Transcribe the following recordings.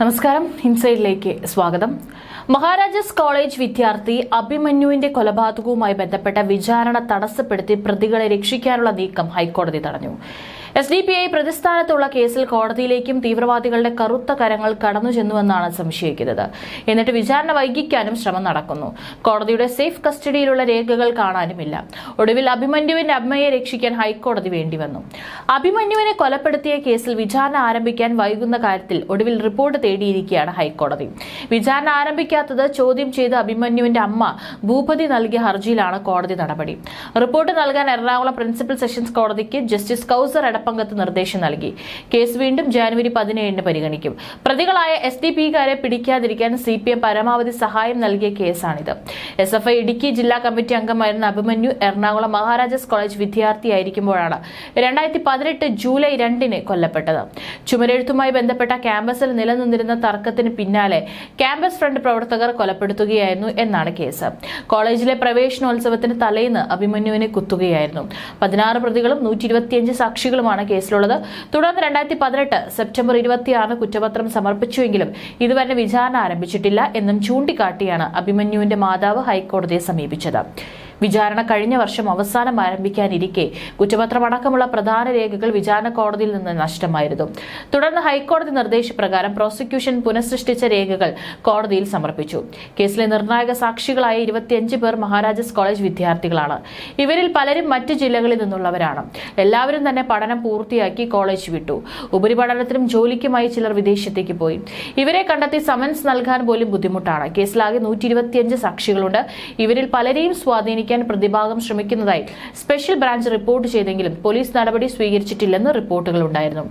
നമസ്കാരം. ഇൻസൈഡിലേക്ക് സ്വാഗതം. മഹാരാജാസ് കോളേജ് വിദ്യാർത്ഥി അഭിമന്യുവിന്റെ കൊലപാതകവുമായി ബന്ധപ്പെട്ട വിചാരണ തടസ്സപ്പെടുത്തി പ്രതികളെ രക്ഷിക്കാനുള്ള നീക്കം ഹൈക്കോടതി തടഞ്ഞു. എസ് ഡി പി ഐ പ്രതിസ്ഥാനത്തുള്ള കേസിൽ കോടതിയിലേക്കും തീവ്രവാദികളുടെ കറുത്ത കരങ്ങൾ കടന്നു ചെന്നുവെന്നാണ് സംശയിക്കുന്നത്. എന്നിട്ട് വിചാരണ വൈകിക്കാനും ശ്രമം നടക്കുന്നു. കോടതിയുടെ സേഫ് കസ്റ്റഡിയിലുള്ള രേഖകൾ കാണാനുമില്ല. ഒടുവിൽ അഭിമന്യുവിന്റെ അമ്മയെ രക്ഷിക്കാൻ ഹൈക്കോടതി വേണ്ടിവന്നു അഭിമന്യുവിനെ കൊലപ്പെടുത്തിയ കേസിൽ വിചാരണ ആരംഭിക്കാൻ വൈകുന്ന കാര്യത്തിൽ ഒടുവിൽ റിപ്പോർട്ട് തേടിയിരിക്കുകയാണ് ഹൈക്കോടതി. വിചാരണ ആരംഭിക്കാത്തത് ചോദ്യം ചെയ്ത് അഭിമന്യുവിന്റെ അമ്മ ഭൂപതി നൽകിയ ഹർജിയിലാണ് കോടതി നടപടി. റിപ്പോർട്ട് നൽകാൻ എറണാകുളം പ്രിൻസിപ്പൽ സെഷൻസ് കോടതിക്ക് ജസ്റ്റിസ് കൌസർ എടപ്പങ്കത്ത് നിർദ്ദേശം നൽകി. കേസ് വീണ്ടും ജാനുവരി പതിനേഴിന് പരിഗണിക്കും. പ്രതികളായ എസ് ഡി പിക്കാരെ പിടിക്കാതിരിക്കാൻ സി പി എം പരമാവധി സഹായം നൽകിയ കേസാണിത്. എസ് എഫ് ഐ ഇടുക്കി ജില്ലാ കമ്മിറ്റി അംഗമായിരുന്ന അഭിമന്യു എറണാകുളം മഹാരാജാസ് കോളേജ് വിദ്യാർത്ഥിയായിരിക്കുമ്പോഴാണ് രണ്ടായിരത്തി പതിനെട്ട് ജൂലൈ രണ്ടിന് കൊല്ലപ്പെട്ടത്. ചുമരെഴുത്തുമായി ബന്ധപ്പെട്ട ക്യാമ്പസിൽ നിലനിന്നിരുന്ന തർക്കത്തിന് പിന്നാലെ ക്യാമ്പസ് ഫ്രണ്ട് പ്രവർത്തകർ കൊലപ്പെടുത്തുകയായിരുന്നു എന്നാണ് കേസ്. കോളേജിലെ പ്രവേശനോത്സവത്തിന് തലേന്ന് അഭിമന്യുവിനെ കുത്തുകയായിരുന്നു. പതിനാറ് പ്രതികളും നൂറ്റി സാക്ഷികളുമാണ് കേസിലുള്ളത്. തുടർന്ന് രണ്ടായിരത്തി പതിനെട്ട് സെപ്റ്റംബർ ഇരുപത്തിയാറിന് കുറ്റപത്രം സമർപ്പിച്ചുവെങ്കിലും ഇതുവരെ വിചാരണ ആരംഭിച്ചിട്ടില്ല എന്നും ചൂണ്ടിക്കാട്ടിയാണ് അഭിമന്യുവിന്റെ മാതാവ് ഹൈക്കോടതിയെ സമീപിച്ചത്. വിചാരണ കഴിഞ്ഞ വർഷം അവസാനം ആരംഭിക്കാനിരിക്കെ കുറ്റപത്രമടക്കമുള്ള പ്രധാന രേഖകൾ വിചാരണ കോടതിയിൽ നിന്ന് നഷ്ടമായിരുന്നു. തുടർന്ന് ഹൈക്കോടതി നിർദ്ദേശപ്രകാരം പ്രോസിക്യൂഷൻ പുനഃസൃഷ്ടിച്ച രേഖകൾ കോടതിയിൽ സമർപ്പിച്ചു. കേസിലെ നിർണായക സാക്ഷികളായ ഇരുപത്തിയഞ്ച് പേർ മഹാരാജാസ് കോളേജ് വിദ്യാർത്ഥികളാണ്. ഇവരിൽ പലരും മറ്റ് ജില്ലകളിൽ നിന്നുള്ളവരാണ്. എല്ലാവരും തന്നെ പഠനം പൂർത്തിയാക്കി കോളേജ് വിട്ടു. ഉപരിപഠനത്തിനും ജോലിക്കുമായി ചിലർ വിദേശത്തേക്ക് പോയി. ഇവരെ കണ്ടെത്തി സമൻസ് നൽകാൻ പോലും ബുദ്ധിമുട്ടാണ്. കേസിലാകെ നൂറ്റി ഇരുപത്തിയഞ്ച് സാക്ഷികളുണ്ട്. ഇവരിൽ പലരെയും സ്വാധീനിക്കാൻ പ്രതിഭാഗം ശ്രമിക്കുന്നതായി സ്പെഷ്യൽ ബ്രാഞ്ച് റിപ്പോർട്ട് ചെയ്തെങ്കിലും പോലീസ് നടപടി സ്വീകരിച്ചിട്ടില്ലെന്ന് റിപ്പോർട്ടുകൾ ഉണ്ടായിരുന്നു.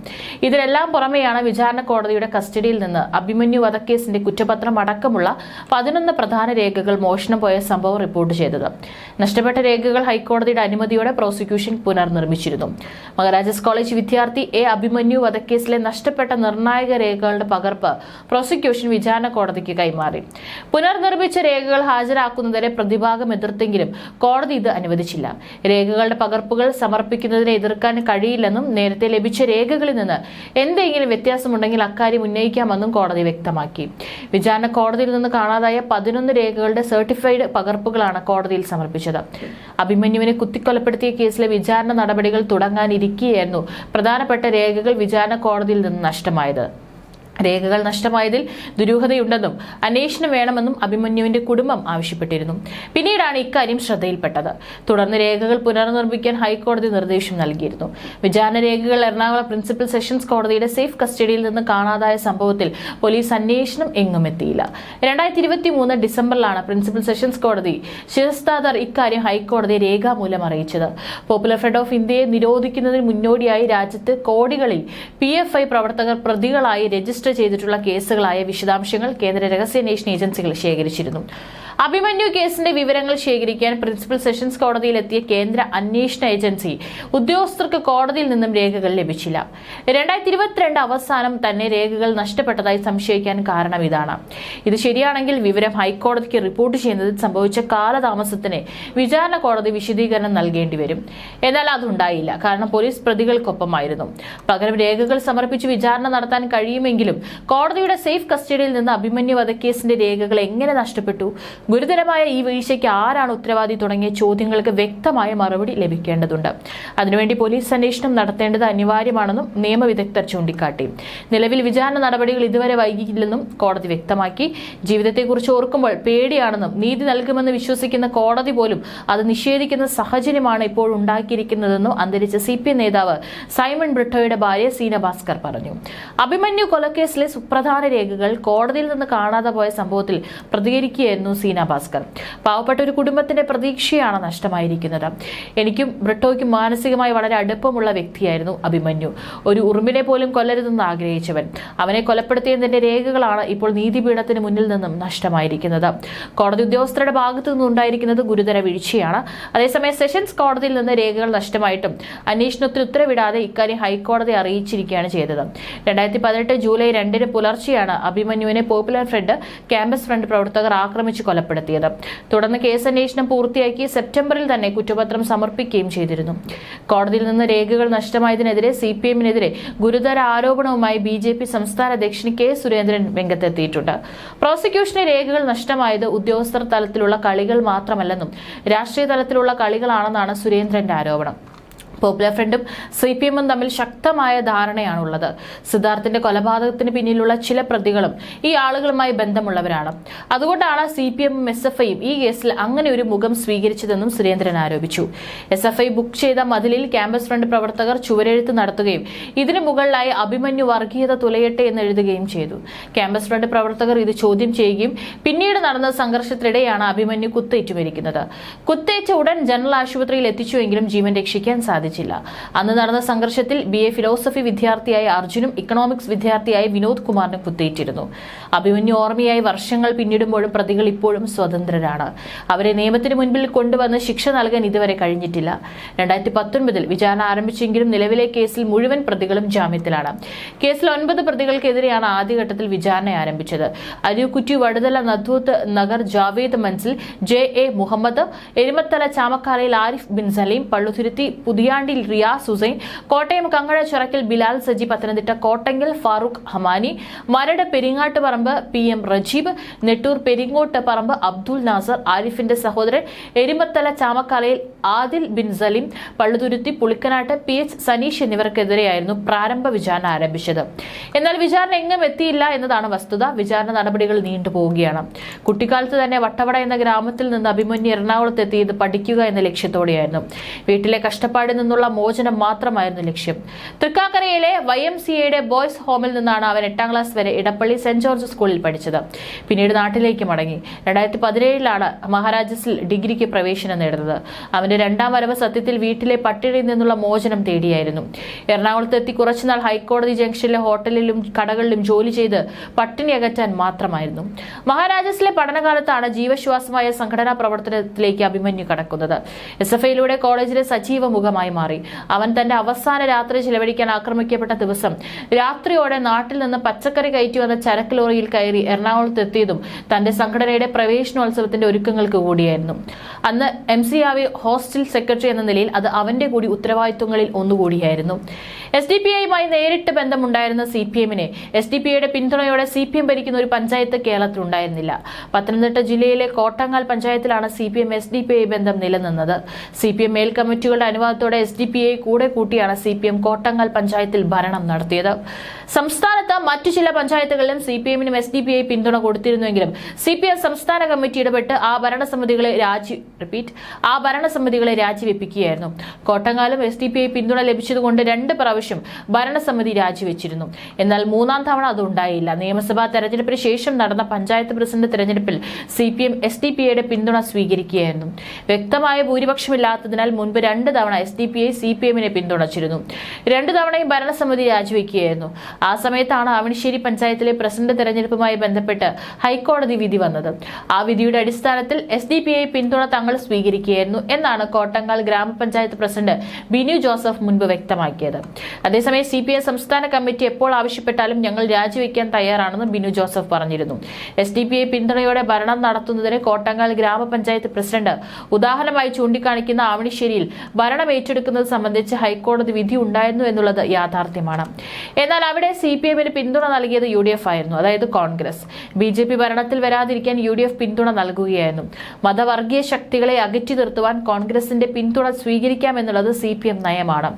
ഇതിനെല്ലാം പുറമെയാണ് വിചാരണ കോടതിയുടെ കസ്റ്റഡിയിൽ നിന്ന് അഭിമന്യു വധക്കേസിന്റെ കുറ്റപത്രം അടക്കമുള്ള പതിനൊന്ന് പ്രധാന രേഖകൾ മോഷണം പോയ സംഭവം റിപ്പോർട്ട് ചെയ്തത്. നഷ്ടപ്പെട്ട രേഖകൾ ഹൈക്കോടതിയുടെ അനുമതിയോടെ പ്രോസിക്യൂഷൻ പുനർനിർമ്മിച്ചിരുന്നു. മഹാരാജാസ് കോളേജ് വിദ്യാർത്ഥി എ അഭിമന്യു വധക്കേസിലെ നഷ്ടപ്പെട്ട നിർണായക രേഖകളുടെ പകർപ്പ് പ്രോസിക്യൂഷൻ വിചാരണ കോടതിക്ക് കൈമാറി. പുനർനിർമ്മിച്ച രേഖകൾ ഹാജരാക്കുന്നതിനെ പ്രതിഭാഗം എതിർത്തെങ്കിലും കോടതി ഇത് അനുവദിച്ചില്ല. രേഖകളുടെ പകർപ്പുകൾ സമർപ്പിക്കുന്നതിനെ എതിർക്കാൻ കഴിയില്ലെന്നും നേരത്തെ ലഭിച്ച രേഖകളിൽ നിന്ന് എന്തെങ്കിലും വ്യത്യാസമുണ്ടെങ്കിൽ അക്കാര്യം ഉന്നയിക്കാമെന്നും കോടതി വ്യക്തമാക്കി. വിചാരണ കോടതിയിൽ നിന്ന് കാണാതായ പതിനൊന്ന് രേഖകളുടെ സർട്ടിഫൈഡ് പകർപ്പുകളാണ് കോടതിയിൽ സമർപ്പിച്ചത്. അഭിമന്യുവിനെ കുത്തിക്കൊലപ്പെടുത്തിയ കേസിലെ വിചാരണ നടപടികൾ തുടങ്ങാനിരിക്കെയായിരുന്നു പ്രധാനപ്പെട്ട രേഖകൾ വിചാരണ കോടതിയിൽ നിന്ന് നഷ്ടമായത്. രേഖകൾ നഷ്ടമായതിൽ ദുരൂഹതയുണ്ടെന്നും അന്വേഷണം വേണമെന്നും അഭിമന്യുവിന്റെ കുടുംബം ആവശ്യപ്പെട്ടിരുന്നു. പിന്നീടാണ് ഇക്കാര്യം ശ്രദ്ധയിൽപ്പെട്ടത്. തുടർന്ന് രേഖകൾ പുനർനിർമ്മിക്കാൻ ഹൈക്കോടതി നിർദ്ദേശം നൽകിയിരുന്നു. വിചാരണ രേഖകൾ എറണാകുളം പ്രിൻസിപ്പൽ സെഷൻസ് കോടതിയുടെ സേഫ് കസ്റ്റഡിയിൽ നിന്ന് കാണാതായ സംഭവത്തിൽ പോലീസ് അന്വേഷണം എങ്ങും എത്തിയില്ല. രണ്ടായിരത്തി ഇരുപത്തി മൂന്ന് ഡിസംബറിലാണ് പ്രിൻസിപ്പൽ സെഷൻസ് കോടതി ശിരസ്താദർ ഇക്കാര്യം ഹൈക്കോടതി രേഖാമൂലം അറിയിച്ചത്. പോപ്പുലർ ഫ്രണ്ട് ഓഫ് ഇന്ത്യയെ നിരോധിക്കുന്നതിന് മുന്നോടിയായി രാജ്യത്ത് കോടികളിൽ പി പ്രവർത്തകർ പ്രതികളായി രജിസ്റ്റർ ചെയ്തിട്ടുള്ള കേസുകളായ വിശദാംശങ്ങൾ കേന്ദ്ര രഹസ്യാന്വേഷണ ഏജൻസികൾ ശേഖരിച്ചിരുന്നു. അഭിമന്യു കേസിന്റെ വിവരങ്ങൾ ശേഖരിക്കാൻ പ്രിൻസിപ്പൽ സെഷൻസ് കോടതിയിലെത്തിയ കേന്ദ്ര അന്വേഷണ ഏജൻസി ഉദ്യോഗസ്ഥർക്ക് കോടതിയിൽ നിന്നും രേഖകൾ ലഭിച്ചില്ല. രണ്ടായിരത്തി ഇരുപത്തിരണ്ട് അവസാനം തന്നെ രേഖകൾ നഷ്ടപ്പെട്ടതായി സംശയിക്കാൻ കാരണം ഇതാണ്. ഇത് ശരിയാണെങ്കിൽ വിവരം ഹൈക്കോടതിക്ക് റിപ്പോർട്ട് ചെയ്യുന്നതിൽ സംഭവിച്ച കാലതാമസത്തിന് വിചാരണ കോടതി വിശദീകരണം നൽകേണ്ടി വരും. എന്നാൽ അതുണ്ടായില്ല. കാരണം പോലീസ് പ്രതികൾക്കൊപ്പമായിരുന്നു. പകരം രേഖകൾ സമർപ്പിച്ച് വിചാരണ നടത്താൻ കഴിയുമെങ്കിലും കോടതിയുടെ സേഫ് കസ്റ്റഡിയിൽ നിന്ന് അഭിമന്യു വധക്കേസിന്റെ രേഖകൾ എങ്ങനെ നഷ്ടപ്പെട്ടു? ഗുരുതരമായ ഈ വീഴ്ചയ്ക്ക് ആരാണ് ഉത്തരവാദി തുടങ്ങിയ ചോദ്യങ്ങൾക്ക് വ്യക്തമായ മറുപടി ലഭിക്കേണ്ടതുണ്ട്. അതിനുവേണ്ടി പോലീസ് അന്വേഷണം നടത്തേണ്ടത് അനിവാര്യമാണെന്നും നിയമവിദഗ്ധർ ചൂണ്ടിക്കാട്ടി. നിലവിൽ വിചാരണ നടപടികൾ ഇതുവരെ വൈകിയില്ലെന്നും കോടതി വ്യക്തമാക്കി. ജീവിതത്തെക്കുറിച്ച് ഓർക്കുമ്പോൾ പേടിയാണെന്നും നീതി നൽകുമെന്ന് വിശ്വസിക്കുന്ന കോടതി പോലും അത് നിഷേധിക്കുന്ന സാഹചര്യമാണ് ഇപ്പോൾ ഉണ്ടാക്കിയിരിക്കുന്നതെന്നും അന്തരിച്ച സി നേതാവ് സൈമൺ ബ്രിട്ടോയുടെ ഭാര്യ സീന ഭാസ്കർ പറഞ്ഞു. അഭിമന്യു കൊലക്കേസിലെ സുപ്രധാന രേഖകൾ കോടതിയിൽ നിന്ന് കാണാതെ പോയ സംഭവത്തിൽ പ്രതികരിക്കുകയായിരുന്നു സീന ഭാസ്കർ. പാവപ്പെട്ട ഒരു കുടുംബത്തിന്റെ പ്രതീക്ഷയാണ് നഷ്ടമായിരിക്കുന്നത്. എനിക്കും ബ്രിട്ടോയ്ക്കും മാനസികമായി വളരെ അടുപ്പമുള്ള വ്യക്തിയായിരുന്നു അഭിമന്യു. ഒരു ഉറുമ്പിനെ പോലും കൊല്ലരുതെന്ന് ആഗ്രഹിച്ചവൻ. അവനെ കൊലപ്പെടുത്തിയതിന്റെ രേഖകളാണ് ഇപ്പോൾ നീതിപീഠത്തിന് മുന്നിൽ നിന്നും നഷ്ടമായിരിക്കുന്നത്. കോടതി ഉദ്യോഗസ്ഥരുടെ ഭാഗത്തു നിന്നുണ്ടായിരിക്കുന്നത് ഗുരുതര വീഴ്ചയാണ്. അതേസമയം സെഷൻസ് കോടതിയിൽ നിന്ന് രേഖകൾ നഷ്ടമായിട്ടും അന്വേഷണത്തിന് ഉത്തരവിടാതെ ഇക്കാര്യം ഹൈക്കോടതി അറിയിച്ചിരിക്കുകയാണ് ചെയ്തത്. രണ്ടായിരത്തി പതിനെട്ട് ജൂലൈ രണ്ടിന് പുലർച്ചെയാണ് അഭിമന്യുവിനെ പോപ്പുലർ ഫ്രണ്ട് ക്യാമ്പസ് ഫ്രണ്ട് പ്രവർത്തകർ ആക്രമിച്ച് കൊലപ്പെടുത്തിയത്. തുടർന്ന് കേസന്വേഷണം പൂർത്തിയാക്കി സെപ്റ്റംബറിൽ തന്നെ കുറ്റപത്രം സമർപ്പിക്കുകയും ചെയ്തിരുന്നു. കോടതിയിൽ നിന്ന് രേഖകൾ നഷ്ടമായതിനെതിരെ സി പി എമ്മിനെതിരെ ഗുരുതര ആരോപണവുമായി ബി ജെ പി സംസ്ഥാന അധ്യക്ഷൻ കെ. സുരേന്ദ്രൻ രംഗത്തെത്തിയിട്ടുണ്ട്. പ്രോസിക്യൂഷന് രേഖകൾ നഷ്ടമായത് ഉദ്യോഗസ്ഥർ തലത്തിലുള്ള കളികൾ മാത്രമല്ലെന്നും രാഷ്ട്രീയ തലത്തിലുള്ള കളികളാണെന്നാണ് സുരേന്ദ്രന്റെ ആരോപണം. പോപ്പുലർ ഫ്രണ്ടും സി പി എമ്മും തമ്മിൽ ശക്തമായ ധാരണയാണുള്ളത്. സിദ്ധാർത്ഥിന്റെ കൊലപാതകത്തിന് പിന്നിലുള്ള ചില പ്രതികളും ഈ ആളുകളുമായി ബന്ധമുള്ളവരാണ്. അതുകൊണ്ടാണ് സി പി എമ്മും എസ് എഫ് ഐയും ഈ കേസിൽ അങ്ങനെ ഒരു മുഖം സ്വീകരിച്ചതെന്നും സുരേന്ദ്രൻ ആരോപിച്ചു. എസ് എഫ് ഐ ബുക്ക് ചെയ്ത മതിലിൽ ക്യാമ്പസ് ഫ്രണ്ട് പ്രവർത്തകർ ചുവരെഴുത്ത് നടത്തുകയും ഇതിനു മുകളിലായി അഭിമന്യു വർഗീയത തുലയട്ടെ എന്ന് എഴുതുകയും ചെയ്തു. ക്യാമ്പസ് ഫ്രണ്ട് പ്രവർത്തകർ ഇത് ചോദ്യം ചെയ്യുകയും പിന്നീട് നടന്ന സംഘർഷത്തിനിടെയാണ് അഭിമന്യു കുത്തേറ്റു മരിക്കുന്നത്. കുത്തേറ്റ ഉടൻ ജനറൽ ആശുപത്രിയിൽ എത്തിച്ചുവെങ്കിലും ജീവൻ രക്ഷിക്കാൻ സാധിച്ചില്ല അന്ന് നടന്ന സംഘർഷത്തിൽ ബി എ ഫിലോസഫി വിദ്യാർത്ഥിയായ അർജുനും ഇക്കണോമിക്സ് വിദ്യാർത്ഥിയായ വിനോദ് കുമാറിനും കുത്തേറ്റിരുന്നു. അഭിമന്യു ഓർമ്മയായി വർഷങ്ങൾ പിന്നിടുമ്പോഴും പ്രതികൾ ഇപ്പോഴും സ്വതന്ത്രരാണ്. അവരെ നിയമത്തിന് മുൻപിൽ കൊണ്ടുവന്ന് ശിക്ഷ നൽകാൻ ഇതുവരെ കഴിഞ്ഞിട്ടില്ല. രണ്ടായിരത്തി പത്തൊൻപതിൽ വിചാരണ ആരംഭിച്ചെങ്കിലും നിലവിലെ കേസിൽ മുഴുവൻ പ്രതികളും ജാമ്യത്തിലാണ്. കേസിൽ ഒൻപത് പ്രതികൾക്കെതിരെയാണ് ആദ്യഘട്ടത്തിൽ വിചാരണ ആരംഭിച്ചത്. Arookutty Vaduthala Nadooth Nagar Javed Manzil J A Muhammad Erumathala Chamakkalayil Arif Bin Salim Palluruthy Puthiyandil Riyas Hussain Kottayam Kangazha Chirakkil Bilal Saji Pathanamthitta Kottangal Farooq Hamani Maradu Peringattuparambu P M Rajeeb Nettoor Peringottu Parambu Abdul Nasar ആരിഫിന്റെ സഹോദരൻ Erumathala Chamakkalayil Adil bin Salim പള്ളുതുരുത്തി Pulikkanattu P H Saneesh എന്നിവർക്കെതിരെയായിരുന്നു പ്രാരംഭ വിചാരണ ആരംഭിച്ചത്. എന്നാൽ വിചാരണ എങ്ങും എത്തിയില്ല എന്നതാണ് വസ്തുത. വിചാരണ നടപടികൾ നീണ്ടുപോവുകയാണ് കുട്ടിക്കാലത്ത് തന്നെ വട്ടവട എന്ന ഗ്രാമത്തിൽ നിന്ന് അഭിമന്യു എറണാകുളത്ത് എത്തിയത് പഠിക്കുക എന്ന ലക്ഷ്യത്തോടെയായിരുന്നു. വീട്ടിലെ കഷ്ടപ്പാടിൽ നിന്നുള്ള മോചനം മാത്രമായിരുന്നു ലക്ഷ്യം. തൃക്കാക്കരയിലെ വൈ എം സി എയുടെ ബോയ്സ് ഹോമിൽ നിന്നാണ് അവൻ എട്ടാം ക്ലാസ് വരെ ഇടപ്പള്ളി സെന്റ് ജോർജ് സ്കൂളിൽ പഠിച്ചത്. പിന്നീട് നാട്ടിലേക്ക് മടങ്ങി. രണ്ടായിരത്തി പതിനേഴിലാണ് മഹാരാജസിൽ ഡിഗ്രിക്ക് പ്രവേശനം നേടുന്നത്. അവന്റെ രണ്ടാം വരവ് സത്യത്തിൽ വീട്ടിലെ പട്ടിണിയിൽ നിന്നുള്ള മോചനം തേടിയായിരുന്നു. എറണാകുളത്ത് എത്തി കുറച്ചുനാൾ ഹൈക്കോടതി ജംഗ്ഷനിലെ ഹോട്ടലിലും കടകളിലും ജോലി ചെയ്ത് പട്ടിണി അകറ്റാൻ മാത്രമായിരുന്നു. മഹാരാജസിലെ പഠനകാലത്താണ് ജീവശ്വാസമായ സംഘടനാ പ്രവർത്തനത്തിലേക്ക് അഭിമന്യു കടക്കുന്നത്. എസ് എഫ് ഐയിലൂടെ കോളേജിലെ സജീവ മുഖമായി മാറി. അവൻ തന്റെ അവസാന രാത്രി ചിലവഴിക്കാൻ ആക്രമിക്കപ്പെട്ട ദിവസം രാത്രിയോടെ നാട്ടിൽ നിന്ന് പച്ചക്കറി കയറ്റി വന്ന ചരക്ക് ലോറിയിൽ കയറി എറണാകുളത്ത് എത്തിയതും തന്റെ സംഘടനയുടെ പ്രവേശനോത്സവത്തിന്റെ ഒരുക്കങ്ങൾക്ക് കൂടിയായിരുന്നു. അന്ന് എം സി ആവി ഹോസ്റ്റൽ സെക്രട്ടറി എന്ന നിലയിൽ അത് അവന്റെ കൂടി ഉത്തരവാദിത്വങ്ങളിൽ ഒന്നുകൂടിയായിരുന്നു. എസ് ഡി പി ഐയുമായി നേരിട്ട് ബന്ധമുണ്ടായിരുന്ന സി പി എമ്മിനെ എസ് ഡി പി ഐയുടെ പിന്തുണയോടെ സി പി എം ഭരിക്കുന്ന ഒരു പഞ്ചായത്ത് കേരളത്തിൽ ഉണ്ടായിരുന്നില്ല. പത്തനംതിട്ട ജില്ലയിലെ Kottangal പഞ്ചായത്തിലാണ് C P M S D P I ബന്ധം നിലനിന്നത്. സി പി എം മേൽ കമ്മിറ്റികളുടെ അനുവാദത്തോടെ എസ് ഡി പി ഐ കൂടെ കൂട്ടിയാണ് സി പി എം കോട്ടങ്ങാൽ പഞ്ചായത്തിൽ ഭരണം നടത്തിയത്. സംസ്ഥാനത്ത് മറ്റു ചില പഞ്ചായത്തുകളിലും സി പി എമ്മിനും എസ് ഡി പി ഐ പിന്തുണ കൊടുത്തിരുന്നുവെങ്കിലും സി പി എം സംസ്ഥാന കമ്മിറ്റി ഇടപെട്ട് ആ ഭരണസമിതികളെ രാജി റിപ്പീറ്റ് ആ ഭരണസമിതികളെ രാജിവെപ്പിക്കുകയായിരുന്നു. കോട്ടങ്ങാലും എസ് ഡി പി ഐ പിന്തുണ ലഭിച്ചതുകൊണ്ട് രണ്ട് പ്രാവശ്യം ഭരണസമിതി രാജിവെച്ചിരുന്നു. എന്നാൽ മൂന്നാം തവണ അതുണ്ടായില്ല. നിയമസഭാ തെരഞ്ഞെടുപ്പിന് ശേഷം നടന്ന പഞ്ചായത്ത് പ്രസിഡന്റ് തെരഞ്ഞെടുപ്പിൽ C P M S D P ഐയുടെ പിന്തുണ സ്വീകരിക്കുകയായിരുന്നു. വ്യക്തമായ ഭൂരിപക്ഷമില്ലാത്തതിനാൽ മുൻപ് രണ്ട് തവണ S D P I C P എമ്മിനെ പിന്തുണച്ചിരുന്നു. രണ്ടു തവണയും ഭരണസമിതി രാജിവെക്കുകയായിരുന്നു. ആ സമയത്താണ് അവണിശ്ശേരി പഞ്ചായത്തിലെ പ്രസിഡന്റ് തെരഞ്ഞെടുപ്പുമായി ബന്ധപ്പെട്ട് ഹൈക്കോടതി വിധി വന്നത്. ആ വിധിയുടെ അടിസ്ഥാനത്തിൽ എസ് പിന്തുണ തങ്ങൾ സ്വീകരിക്കുകയായിരുന്നു എന്നാണ് കോട്ടങ്ങാൽ ഗ്രാമപഞ്ചായത്ത് പ്രസിഡന്റ് ബിനു ജോസഫ് മുൻപ് വ്യക്തമാക്കിയത്. അതേസമയം സി പി എം സംസ്ഥാന കമ്മിറ്റി എപ്പോൾ ആവശ്യപ്പെട്ടാലും ഞങ്ങൾ രാജിവെക്കാൻ തയ്യാറാണെന്ന് ബിനു ജോസഫ് പറഞ്ഞിരുന്നു. എസ് ഡി പി ഐ പിന്തുണയോടെ ഭരണം നടത്തുന്നതിന് കോട്ടങ്ങാൽ ഗ്രാമപഞ്ചായത്ത് പ്രസിഡന്റ് ഉദാഹരണമായി ചൂണ്ടിക്കാണിക്കുന്ന ആവണിശ്ശേരിയിൽ ഭരണം ഏറ്റെടുക്കുന്നത് സംബന്ധിച്ച് ഹൈക്കോടതി വിധി ഉണ്ടായിരുന്നു എന്നുള്ളത് യാഥാർത്ഥ്യമാണ്. എന്നാൽ അവിടെ സി പി എമ്മിന് പിന്തുണ നൽകിയത് യു ഡി എഫ് ആയിരുന്നു അതായത് കോൺഗ്രസ്. ബി ജെ പി ഭരണത്തിൽ വരാതിരിക്കാൻ യു ഡി എഫ് പിന്തുണ നൽകുകയായിരുന്നു. മതവർഗീയ ശക്തികളെ അകറ്റി നിർത്തുവാൻ കോൺഗ്രസിന്റെ പിന്തുണ സ്വീകരിക്കാമെന്നുള്ളത് സി പി എം നയമാണ്.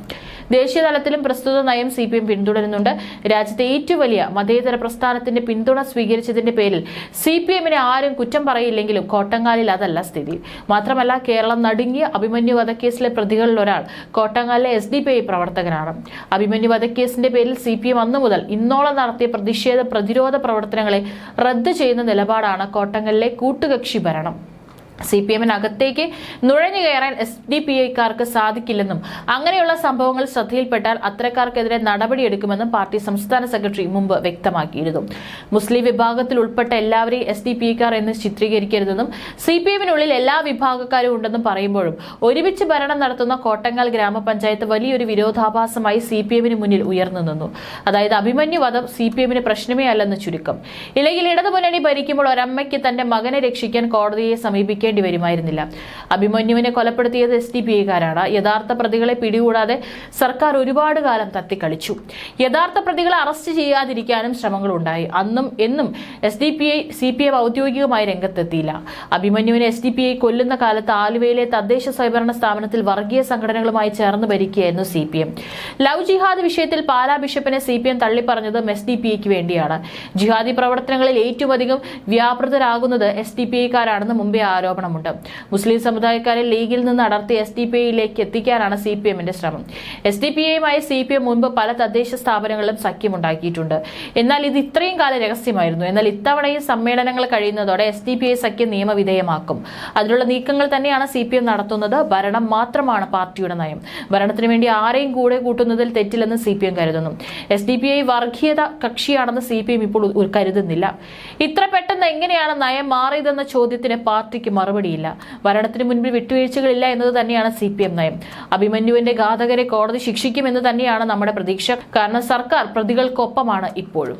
ദേശീയ തലത്തിലും പ്രസ്തുത നയം സി പി എം പിന്തുടരുന്നുണ്ട്. രാജ്യത്തെ ഏറ്റവും വലിയ മതേതര പ്രസ്ഥാനത്തിന്റെ പിന്തുണ സ്വീകരിച്ചതിന്റെ പേരിൽ സി പി എമ്മിനെ ആരും കുറ്റം പറയില്ലെങ്കിലും കോട്ടങ്ങാലിൽ അതല്ല സ്ഥിതി. മാത്രമല്ല കേരളം നടുങ്ങിയ അഭിമന്യു വധക്കേസിലെ പ്രതികളിൽ ഒരാൾ കോട്ടങ്ങാലിലെ എസ് ഡി പി ഐ പ്രവർത്തകനാണ്. അഭിമന്യു വധക്കേസിന്റെ പേരിൽ സി പി എം അന്നു മുതൽ ഇന്നോളം നടത്തിയ പ്രതിഷേധ പ്രതിരോധ പ്രവർത്തനങ്ങളെ റദ്ദ് ചെയ്യുന്ന നിലപാടാണ് കോട്ടങ്ങലിലെ കൂട്ടുകക്ഷി ഭരണം. സി പി എമ്മിനകത്തേക്ക് നുഴഞ്ഞു കയറാൻ എസ് ഡി പി ഐക്കാർക്ക് സാധിക്കില്ലെന്നും അങ്ങനെയുള്ള സംഭവങ്ങൾ ശ്രദ്ധയിൽപ്പെട്ടാൽ അത്തരക്കാർക്കെതിരെ നടപടിയെടുക്കുമെന്നും പാർട്ടി സംസ്ഥാന സെക്രട്ടറി മുമ്പ് വ്യക്തമാക്കിയിരുന്നു. മുസ്ലിം വിഭാഗത്തിൽ ഉൾപ്പെട്ട എല്ലാവരെയും എസ് ഡി പി ഐക്കാർ എന്ന് ചിത്രീകരിക്കരുതെന്നും സി പി എമ്മിനുള്ളിൽ എല്ലാ വിഭാഗക്കാരും ഉണ്ടെന്നും പറയുമ്പോഴും ഒരുമിച്ച് ഭരണം നടത്തുന്ന കോട്ടങ്ങൽ ഗ്രാമപഞ്ചായത്ത് വലിയൊരു വിരോധാഭാസമായി സി പി എമ്മിന് മുന്നിൽ ഉയർന്നു നിന്നു. അതായത് അഭിമന്യു വധം സി പി എമ്മിന് പ്രശ്നമേ അല്ലെന്ന് ചുരുക്കം. ഇല്ലെങ്കിൽ ഇടതുമുന്നണി ഭരിക്കുമ്പോൾ ഒരമ്മയ്ക്ക് തന്റെ മകനെ രക്ഷിക്കാൻ കോടതിയെ സമീപിക്കേണ്ടി വരുമായിരുന്നില്ല. അഭിമന്യുവിനെ കൊലപ്പെടുത്തിയത് എസ് ഡി പി ഐക്കാരാണ്. യഥാർത്ഥ പ്രതികളെ പിടികൂടാതെ സർക്കാർ ഒരുപാട് കാലം തത്തിക്കളിച്ചു. യഥാർത്ഥ പ്രതികളെ അറസ്റ്റ് ചെയ്യാതിരിക്കാനും ശ്രമങ്ങളുണ്ടായി. അന്നും എന്നും S D P I C P M ഔദ്യോഗികമായി രംഗത്തെത്തിയില്ല. അഭിമന്യുവിനെ എസ് ഡി പി ഐ കൊല്ലുന്ന കാലത്ത് ആലുവയിലെ തദ്ദേശ സ്വയംഭരണ സ്ഥാപനത്തിൽ വർഗീയ സംഘടനകളുമായി ചേർന്ന് ഭരിക്കുകയായിരുന്നു C P M. Love jihad വിഷയത്തിൽ പാലാ ബിഷപ്പിനെ സി പി എം തള്ളിപ്പറഞ്ഞതും എസ് ഡി പി ഐക്ക് വേണ്ടിയാണ്. ജിഹാദി പ്രവർത്തനങ്ങളിൽ ഏറ്റവും അധികം വ്യാപൃതരാകുന്നത് എസ് ഡി പി ഐക്കാരാണെന്ന് മുമ്പേ ആരോപണമുണ്ട്. മുസ്ലിം സമുദായക്കാരെ ലീഗിൽ നിന്ന് അടർത്തി എസ് ഡി പി ഐയിലേക്ക് എത്തിക്കാനാണ് സി പി എമ്മിന്റെ ശ്രമം. എസ് ഡി പി ഐയുമായി സി പി എം മുൻപ് പല തദ്ദേശ സ്ഥാപനങ്ങളിലും സഖ്യമുണ്ടാക്കിയിട്ടുണ്ട്. എന്നാൽ ഇത് ഇത്രയും കാലം രഹസ്യമായിരുന്നു. എന്നാൽ ഇത്തവണയും സമ്മേളനങ്ങൾ കഴിയുന്നതോടെ എസ് ഡി പി ഐ സഖ്യം നിയമവിധേയമാക്കും. അതിനുള്ള നീക്കങ്ങൾ തന്നെയാണ് സി പി എം നടത്തുന്നത്. ഭരണം മാത്രമാണ് പാർട്ടിയുടെ നയം. ഭരണത്തിന് വേണ്ടി ആരെയും കൂടെ കൂട്ടുന്നതിൽ തെറ്റില്ലെന്ന് സി പി എം കരുതുന്നു. എസ് ഡി പി ഐ വർഗീയത കക്ഷിയാണെന്ന് സി പി എം ഇപ്പോൾ കരുതുന്നില്ല. ഇത്ര പെട്ടെന്ന് എങ്ങനെയാണ് നയം മാറിയതെന്ന ചോദ്യത്തിന് പാർട്ടിക്ക് മറുപടിയില്ല. ഭരണത്തിന് മുൻപിൽ വിട്ടുവീഴ്ചകളില്ല എന്നത് തന്നെയാണ് സി പി എം നയം. അഭിമന്യുവിന്റെ ഘാതകരെ കോടതി ശിക്ഷിക്കുമെന്ന് തന്നെയാണ് നമ്മുടെ പ്രതീക്ഷ. കാരണം സർക്കാർ പ്രതികൾക്കൊപ്പമാണ് ഇപ്പോഴും.